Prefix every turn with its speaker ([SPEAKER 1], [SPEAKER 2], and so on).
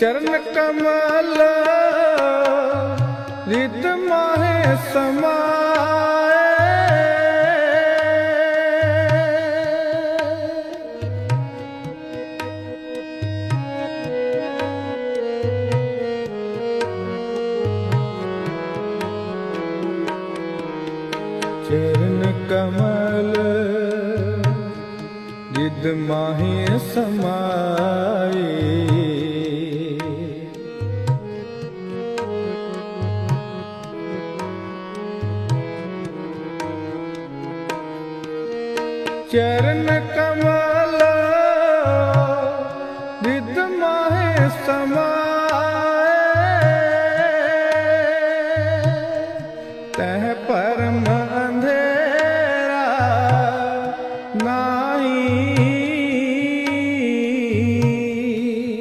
[SPEAKER 1] ਚਰਨ ਕਮਲ ਰਿਤ ਮਾਹੇ ਸਮਾਏ। ਚਰਨ ਕਮਲ ਜਿਦ ਮਾਹੇ ਸਮਾਏ। ਚਰਨ ਕਮਲਾ ਨਿਤ ਮਾਹੇ ਸਮਾਏ। ਤਹ ਪਰਮ ਅੰਧੇਰਾ ਨਾ